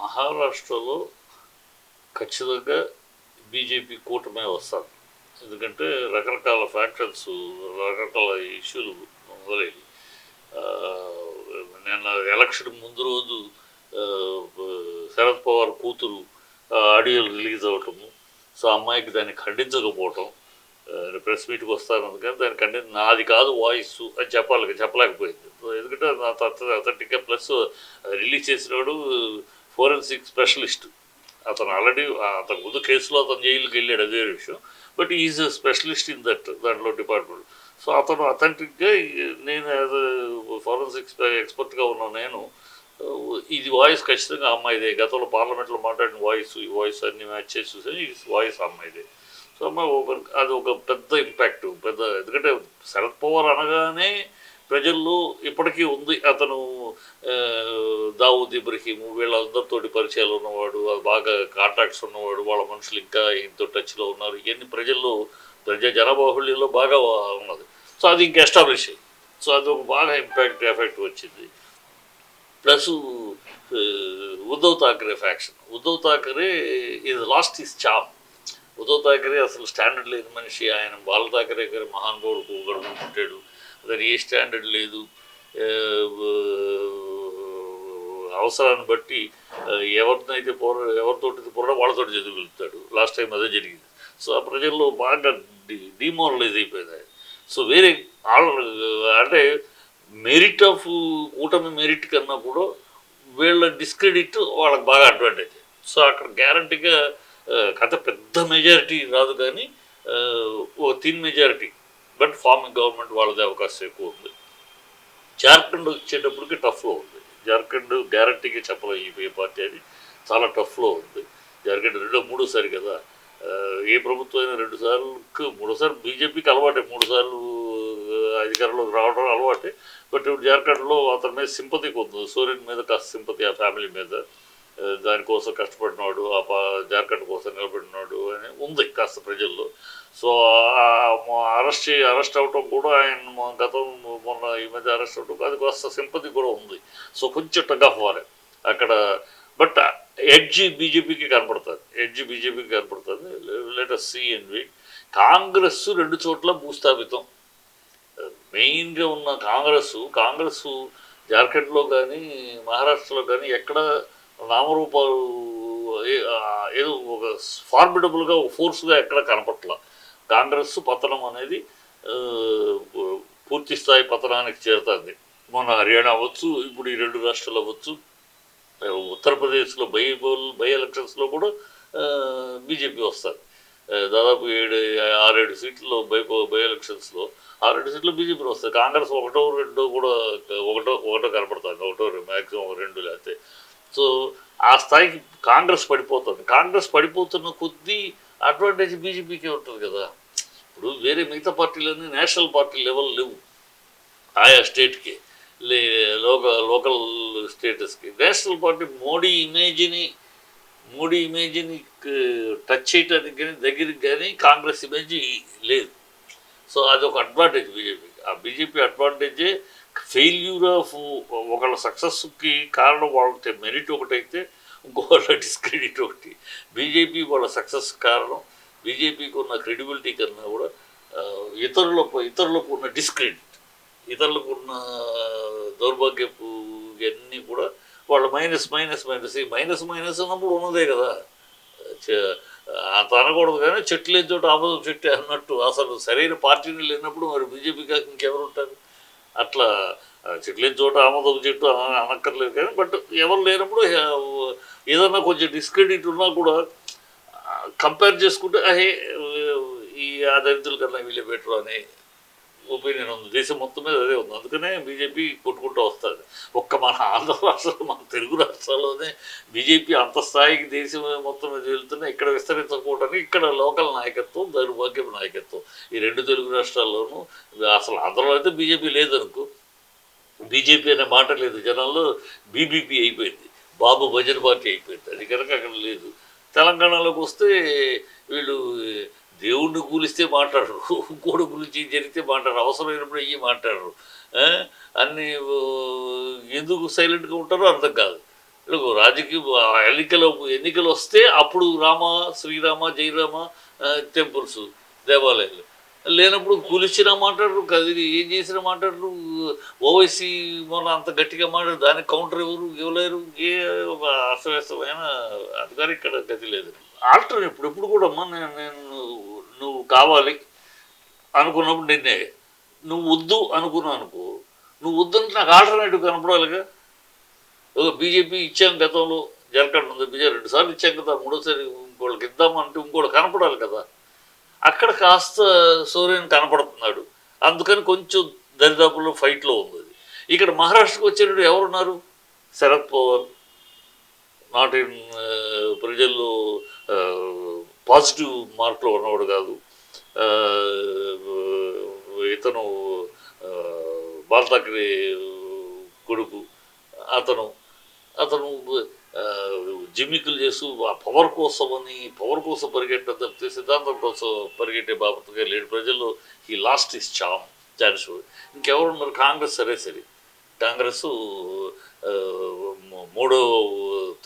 మహారాష్ట్రలో ఖచ్చితంగా బీజేపీ కూటమే వస్తుంది. ఎందుకంటే రకరకాల ఫ్యాక్షన్స్ రకరకాల ఇష్యూలు మొదలైనవి. నిన్న ఎలక్షన్ ముందు రోజు శరద్ పవార్ కూతురు ఆడియోలు రిలీజ్ అవ్వటము సో అమ్మాయికి దాన్ని ఖండించకపోవటం ప్రెస్ మీట్కి వస్తాను కానీ దాన్ని ఖండి నాది కాదు వాయిస్ అని చెప్పాలి చెప్పలేకపోయింది. ఎందుకంటే నా అథెంటిక్గా ప్లస్ రిలీజ్ చేసినవాడు ఫోరెన్సిక్ స్పెషలిస్ట్. అతను ఆల్రెడీ అతను ముందు కేసులో అతను జైలుకి వెళ్ళాడు అదే విషయం. But is specialist in that దాంట్లో డిపార్ట్మెంట్. సో అతను అథెంటిక్గా నేను యాజ్ ఫోరెన్సిక్ ఎక్స్పర్ట్గా ఉన్న నేను ఇది వాయిస్ ఖచ్చితంగా అమ్మాయిదే. గతంలో పార్లమెంట్లో మాట్లాడిన వాయిస్ ఈ వాయిస్ అన్ని మ్యాచ్ చేసి చూసాను ఈ వాయిస్ అమ్మాయిదే. సో అమ్మాయి అది ఒక పెద్ద ఇంపాక్ట్ పెద్ద ఎందుకంటే శరద్ పవార్ అనగానే ప్రజల్లో ఇప్పటికీ ఉంది అతను ఆ, దావూద్ ఇబ్రహీము వీళ్ళందరితోటి పరిచయాలు ఉన్నవాడు అది బాగా కాంటాక్ట్స్ ఉన్నవాడు వాళ్ళ మనుషులు ఇంకా ఈయనతో టచ్లో ఉన్నారు. ఇవన్నీ ప్రజల్లో ప్రజా జనబాహుళ్యంలో బాగా ఉన్నది. సో అది ఇంకా ఎస్టాబ్లిష్ అయ్యింది. సో అది ఒక బాగా ఇంపాక్ట్ ఎఫెక్ట్ వచ్చింది. Plus Uddhav Thackeray faction Uddhav Thackeray is lost his chap Uddhav Thackeray అసలు స్టాండర్డ్ లేని మనిషి. ఆయన బాల థాకరే గారి మహానుభావుడు కూగడుకుంటాడు అతను ఏ స్టాండర్డ్ లేదు. అవసరాన్ని బట్టి ఎవరినైతే పోర ఎవరితోటి పోరా వాళ్ళతోటి చదువుతాడు లాస్ట్ టైం అదే జరిగింది. సో ఆ ప్రజల్లో బాగా డిమోరలైజ్ అయిపోయింది ఆయన. సో వేరే అంటే మెరిట్ ఆఫ్ కూటమి మెరిట్ కన్నా కూడా వీళ్ళ డిస్క్రెడిట్ వాళ్ళకి బాగా అడ్వాంటేజ్ సో అక్కడ గ్యారంటీగా కథ పెద్ద మెజారిటీ రాదు కానీ ఓ thin majority but forming government వాళ్ళదే అవకాశం ఎక్కువ ఉంది. జార్ఖండ్ వచ్చేటప్పటికి టఫ్లో ఉంది. జార్ఖండ్ గ్యారంటీగా చెప్పలేం ఈ ఏ పార్టీ అని చాలా టఫ్లో ఉంది. జార్ఖండ్ రెండో మూడోసారి కదా. ఏ ప్రభుత్వం అయినా రెండు సార్లుకి మూడోసారి బీజేపీకి అలవాటే. మూడు సార్లు అధికారంలోకి రావడం అలవాటే. బట్ ఇప్పుడు జార్ఖండ్లో అతని మీద సింపతి ఉంది. సూర్యుని మీద కాస్త సింపతి ఆ ఫ్యామిలీ మీద. దానికోసం కష్టపడినాడు ఆ పా జార్ఖండ్ కోసం నిలబడినాడు అని ఉంది కాస్త ప్రజల్లో. సో అరెస్ట్ అరెస్ట్ అవటం కూడా ఆయన గతం మొన్న ఈ మధ్య అరెస్ట్ అవటం అది కాస్త సింపతి కూడా ఉంది. సో కొంచెం టగ్ అవ్వాలి అక్కడ బట్ ఎడ్జి బీజేపీకి కనపడుతుంది. ఎడ్జి బీజేపీకి కనపడుతుంది. Letter C and V Congress రెండు చోట్ల భూస్థాపితం. మెయిన్గా ఉన్న కాంగ్రెస్ కాంగ్రెస్ జార్ఖండ్లో కానీ మహారాష్ట్రలో కానీ ఎక్కడ నామరూపాలు ఏదో ఒక ఫార్మిడబుల్గా ఒక ఫోర్స్గా ఎక్కడ కనపట్ల. కాంగ్రెస్ పతనం అనేది పూర్తి స్థాయి పతనానికి చేరుతుంది. మన హర్యానా అవ్వచ్చు ఇప్పుడు ఈ రెండు రాష్ట్రాలు అవ్వచ్చు ఉత్తరప్రదేశ్లో బై బై ఎలక్షన్స్లో కూడా బీజేపీ వస్తుంది. దాదాపు ఏడు ఆరేడు సీట్లలో బై బై ఎలక్షన్స్లో ఆరేడు సీట్లు బీజేపీ వస్తుంది. కాంగ్రెస్ ఒకటో రెండో కూడా ఒకటో ఒకటో కనపడుతుంది. ఒకటో మ్యాక్సిమం రెండు లేకపోతే సో ఆ స్థాయికి కాంగ్రెస్ పడిపోతుంది. కాంగ్రెస్ పడిపోతున్న కొద్దీ అడ్వాంటేజ్ బీజేపీకే ఉంటుంది కదా. ఇప్పుడు వేరే మిగతా పార్టీలన్నీ నేషనల్ పార్టీ లెవెల్ లేవు. ఆయా స్టేట్కి లే లోకల్ లోకల్ స్టేటస్కి. నేషనల్ పార్టీ మోడీ ఇమేజ్ని మోడీ ఇమేజ్ని టచ్ చేయడానికి కానీ దగ్గరికి కానీ కాంగ్రెస్ ఇమేజ్ లేదు. సో అది ఒక అడ్వాంటేజ్ బీజేపీకి. ఆ బీజేపీ అడ్వాంటేజే ఫెయిల్యూర్ ఆఫ్ ఒకళ్ళ సక్సెస్కి కారణం వాళ్ళకి మెరిట్ ఒకటైతే ఇంకోళ్ళ డిస్క్రెడిట్ ఒకటి. బీజేపీ వాళ్ళ సక్సెస్ కారణం బీజేపీకి ఉన్న క్రెడిబిలిటీ కన్నా కూడా ఇతరులకు ఇతరులకు ఉన్న డిస్క్రెడిట్ ఇతరులకు ఉన్న దౌర్భాగ్యపు ఇవన్నీ కూడా వాళ్ళ మైనస్ మైనస్ మైనస్. ఈ మైనస్ మైనస్ అన్నప్పుడు ఉన్నదే కదా. చ- అంత అనకూడదు కానీ చెట్లు లేని చోట ఆమోదం చెట్టు అన్నట్టు. అసలు సరైన పార్టీని లేనప్పుడు మరి బీజేపీ కాక ఇంకెవరు ఉంటారు? అట్లా ఆ, చెట్లు చోట ఆమోదం చెట్టు అనక్కర్లేదు కానీ బట్ ఎవరు లేనప్పుడు ఏదన్నా కొంచెం డిస్క్రెడిట్ ఉన్నా కూడా కంపేర్ చేసుకుంటే అహే ఈ ఆ దళితుల కన్నా వీళ్ళే బెటర్ అనే ఒపీనియన్ ఉంది. దేశం మొత్తం మీద అదే ఉంది. అందుకనే బీజేపీ కొట్టుకుంటూ వస్తుంది. ఒక్క మన ఆంధ్ర రాష్ట్రంలో మన తెలుగు రాష్ట్రాల్లోనే బీజేపీ అంత స్థాయికి దేశం మొత్తం మీద వెళ్తున్నా ఇక్కడ విస్తరించకపోవడానికి ఇక్కడ లోకల్ నాయకత్వం దౌర్భాగ్యం నాయకత్వం. ఈ రెండు తెలుగు రాష్ట్రాల్లోనూ అసలు ఆంధ్రలో అయితే బీజేపీ లేదనుకో. బీజేపీ అనే మాట లేదు. జనాల్లో బీబీపీ అయిపోయింది. బాబు భజన పార్టీ అయిపోయింది. అది కనుక అక్కడ లేదు. తెలంగాణలోకి వస్తే వీళ్ళు దేవుణ్ణి కూలిస్తే మాట్లాడరు. ఇంకోటి గురించి జరిగితే మాట్లాడరు. అవసరమైనప్పుడు అయ్యి మాట్లాడరు. అన్ని ఎందుకు సైలెంట్గా ఉంటారో అర్థం కాదు. ఇప్పుడు రాజకీయ ఎన్నికలు ఎన్నికలు వస్తే అప్పుడు రామ శ్రీరామ జయరామ టెంపుల్స్ దేవాలయాలు. లేనప్పుడు కూలిచ్చినా మాట్లాడరు కదిరి ఏం చేసినా మాట్లాడరు. ఓవైసీ మొన్న అంత గట్టిగా మాట్లాడు దానికి కౌంటర్ ఎవరు? ఇవ్వలేరు ఏ ఒక అస్తవ్యస్తమైన అధికారి ఇక్కడ గతి లేదు. ఆల్టర్ ఇప్పుడు ఎప్పుడు కూడా అమ్మ నేను నేను నువ్వు కావాలి అనుకున్నప్పుడు నిన్నే. నువ్వు వద్దు అనుకున్నావు అనుకో. నువ్వు వద్దంటే నాకు ఆల్టర్నేటివ్ కనపడాలిగా. ఏదో బీజేపీ ఇచ్చాం గతంలో జరగకుండా ఉంది బీజేపీ రెండుసార్లు ఇచ్చాం కదా మూడోసారి ఇంకోళ్ళకి ఇద్దామంటే ఇంకోళ్ళు కనపడాలి కదా. అక్కడ కాస్త సూర్యన్ కనపడుతున్నాడు. అందుకని కొంచెం దరిదాపుల్లో ఫైట్లో ఉంది ఇక్కడ మహారాష్ట్రకు వచ్చేటప్పుడు ఎవరున్నారు? శరద్ పవార్. నాట్ ఇన్ ప్రజల్లో పాజిటివ్ మార్కులు ఉన్నవాడు కాదు. ఇతను ఆ, కొడుకు అతను అతను జిమ్మికులు చేస్తూ ఆ పవర్ కోసం అని పవర్ కోసం పరిగెట్ట తప్పితే సిద్ధాంతం కోసం పరిగెట్టే బాబతుగా లేడు. ప్రజల్లో ఈ లాస్ట్ ఇస్ చామ్ ఛాన్స్ ఇంకెవరు ఉన్నారు? కాంగ్రెస్ సరే సరే. కాంగ్రెస్ మూడో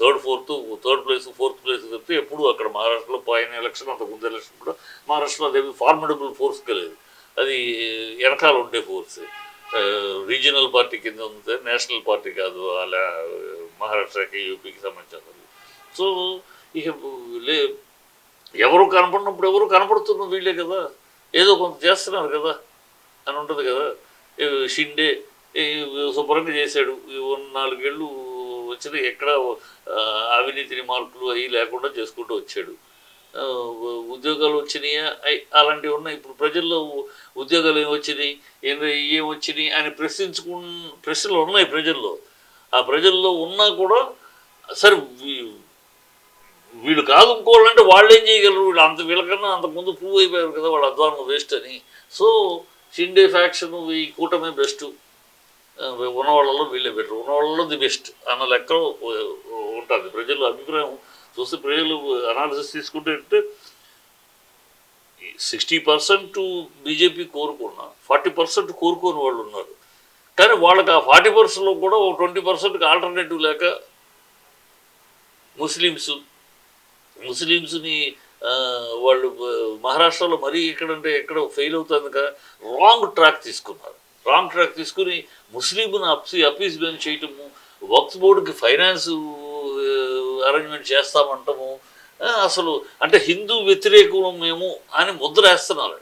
third fourth third place fourth place తప్పితే ఎప్పుడు అక్కడ మహారాష్ట్రలో పోయిన ఎలక్షన్ అంత ముందు ఎలక్షన్ కూడా మహారాష్ట్రలో అదేమి ఫార్మడబుల్ ఫోర్స్గా లేదు. అది వెనకాల ఉండే ఫోర్స్ రీజనల్ పార్టీ కింద ఉంది నేషనల్ పార్టీ కాదు అలా మహారాష్ట్రకి యూపీకి సంబంధించిన సో ఇక లే ఎవరు కనపడినప్పుడు ఎవరు కనపడుతున్న వీళ్ళే కదా. ఏదో కొంత చేస్తున్నారు కదా అని ఉంటుంది కదా. షిండే శుభ్రంగా చేశాడు. నాలుగేళ్ళు వచ్చిన ఎక్కడ అవినీతిని మార్పులు అవి లేకుండా చేసుకుంటూ వచ్చాడు. ఉద్యోగాలు వచ్చినాయా? అలాంటివి ఉన్నాయి. ఇప్పుడు ప్రజల్లో ఉద్యోగాలు ఏమి వచ్చినాయి? ఏం ఏం వచ్చినాయి? అని ప్రశ్నించుకు ప్రశ్నలు ఉన్నాయి ప్రజల్లో. ఆ ప్రజల్లో ఉన్నా కూడా సరే వీళ్ళు కాదు ఇంకోళ్ళు వాళ్ళు ఏం చేయగలరు? వీళ్ళు అంత వీళ్ళకన్నా అంతకుముందు ప్రూవ్ అయిపోయారు కదా వాళ్ళ అధ్వానం వేస్ట్ అని. సో షిండే ఫ్యాక్షన్ ఈ కూటమే బెస్ట్ ఉన్న వాళ్ళలో వీళ్ళే బెటర్. ఉన్న వాళ్ళలో ది బెస్ట్ అన్న లెక్క ఉంటుంది. ప్రజల అభిప్రాయం చూస్తే ప్రజలు అనాలిసిస్ తీసుకుంటే అంటే సిక్స్టీ పర్సెంట్ బీజేపీ కోరుకున్నా ఫార్టీ పర్సెంట్ కోరుకోని వాళ్ళు ఉన్నారు. కానీ వాళ్ళకి ఆ ఫార్టీ పర్సెంట్లో కూడా ఒక ట్వంటీ పర్సెంట్కి ఆల్టర్నేటివ్ లేక ముస్లిమ్స్ ముస్లిమ్స్ని వాళ్ళు మహారాష్ట్రలో మరీ ఎక్కడంటే ఎక్కడ ఫెయిల్ అవుతుంది కదా రాంగ్ ట్రాక్ తీసుకున్నారు. రాంగ్ ట్రాక్ తీసుకుని ముస్లింను అప్సి అపీస్మెంట్ చేయటము వక్స్ బోర్డుకి ఫైనాన్స్ అరేంజ్మెంట్ చేస్తామంటాము అసలు అంటే హిందూ వ్యతిరేకం మేము అని ముద్ర వేస్తున్నారు.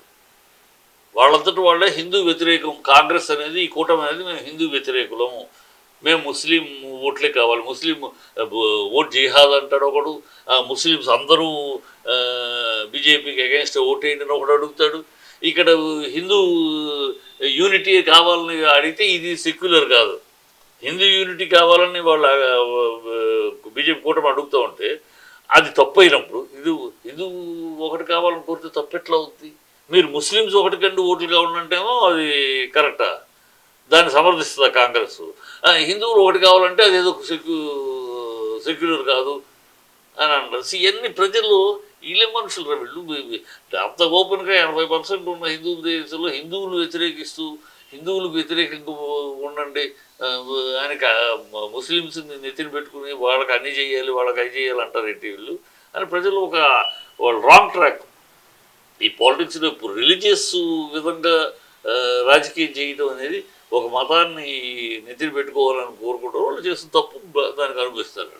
వాళ్ళంతటి వాళ్ళే హిందూ వ్యతిరేకం కాంగ్రెస్ అనేది ఈ కూటమి అనేది మేము హిందూ వ్యతిరేకులము. మేము ముస్లిం ఓట్లే కావాలి. ముస్లిం ఓటు ఓట్ జిహాద్ అంటాడు ఒకడు. ఆ, ముస్లిమ్స్ అందరూ బీజేపీకి అగేన్స్ట్ ఓటేయండి అని ఒకడు అడుగుతాడు. ఇక్కడ హిందూ యూనిటీ కావాలని అడిగితే ఇది సెక్యులర్ కాదు. హిందూ యూనిటీ కావాలని వాళ్ళ బీజేపీ కూటమి అడుగుతూ ఉంటే అది తప్పైనప్పుడు ఇది హిందూ ఒకటి కావాలని కోరితే తప్పెట్లా అవుద్ది? అవుతుంది మీరు ముస్లిమ్స్ ఒకటి కంటే ఓట్లు కావాలంటేమో అది కరెక్టా? దాన్ని సమర్థిస్తుందా కాంగ్రెస్? హిందువులు ఒకటి కావాలంటే అది ఏదో సెక్యూ సెక్యులర్ కాదు అని అంటారు. ఇవన్నీ ప్రజలు వీళ్ళే మనుషులు రా వీళ్ళు. అంత ఓపెన్గా ఎనభై పర్సెంట్ ఉన్న హిందూ దేశంలో హిందువులు వ్యతిరేకిస్తూ హిందువులకు వ్యతిరేకంగా ఉండండి. ఆయన ముస్లిమ్స్ని నెత్తిన పెట్టుకుని వాళ్ళకి అన్ని చేయాలి వాళ్ళకి అవి చేయాలి అంటారేంటి వీళ్ళు? అని ప్రజలు ఒక వాళ్ళు రాంగ్ ట్రాక్ ఈ పాలిటిక్స్లో ఇప్పుడు రిలీజియస్ విధంగా రాజకీయం చేయడం అనేది ఒక మతాన్ని నెత్తిన పెట్టుకోవాలని కోరుకుంటారు. వాళ్ళు చేసిన తప్పు దానికి అనుభవిస్తారు.